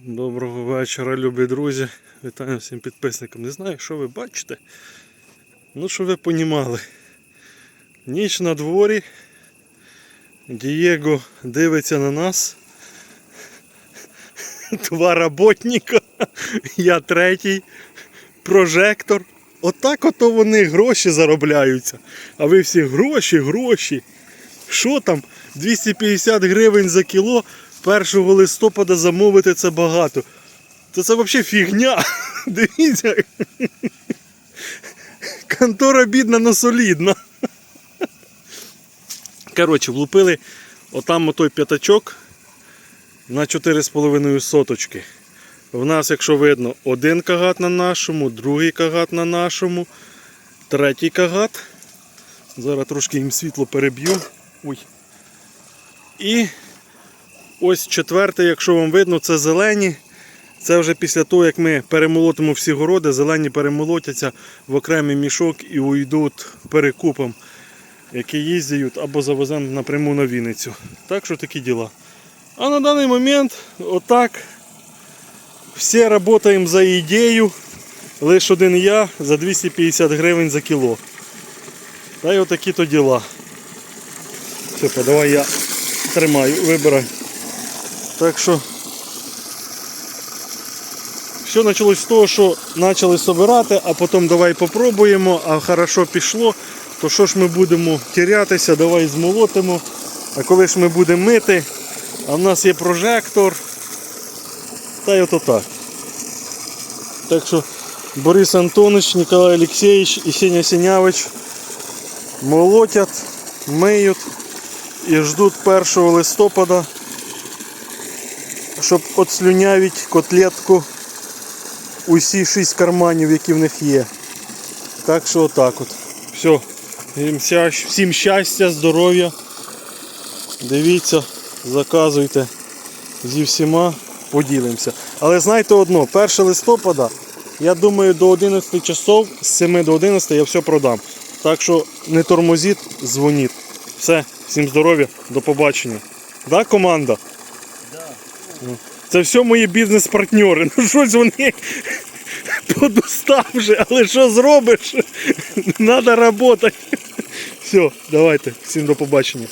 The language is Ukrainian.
Доброго вечора, любі друзі. Вітаю всім підписникам. Не знаю, що ви бачите. Ну, що ви понімали. Ніч на дворі. Дієго дивиться на нас. Два роботника. Я третій. Прожектор. Отак ото вони гроші заробляються. А ви всі гроші, гроші. Що там? 250 гривень за кіло 1 листопада замовити це багато. То це взагалі фігня. Дивіться. Контора бідна, но солідна. Коротше, влупили отам отой п'ятачок на 4,5 соточки. В нас, якщо видно, один кагат на нашому, другий кагат на нашому, третій кагат. Зараз трошки їм світло переб'ю. Ой. І ось четвертий, якщо вам видно, це зелені. Це вже після того, як ми перемолотимо всі городи, зелені перемолотяться в окремий мішок і уйдуть перекупом, які їздять або завеземо напряму на Вінницю. Так що такі діла. А на даний момент отак. Всі працюємо за ідею. Лише один я за 250 гривень за кіло. Та й отакі то діла. Все, давай я тримаю, вибирай. Так що все почалось з того, що почали збирати, а потім давай попробуємо, а хорошо пішло, то що ж ми будемо тірятися, давай змолотимо. А коли ж ми будемо мити, а в нас є прожектор. Та й ото так. Так що Борис Антонович, Николай Алексеевич і Сеня Сінявич молотять, миють і ждуть 1 листопада, щоб отслюнявити котлетку усі шість карманів, які в них є. Так що отак от. Все. Всім щастя, здоров'я. Дивіться, заказуйте зі всіма поділимося. Але знайте одно, 1 листопада, я думаю, до 11 часов, з 7 до 11 я все продам. Так що не тормозіть, дзвоніть. Все, всім здоров'я, до побачення. Да, команда? Ну, Це все мої бізнес-партнери. Ну щось вони подустав вже, але що зробиш? Треба працювати. Все, давайте, всім до побачення.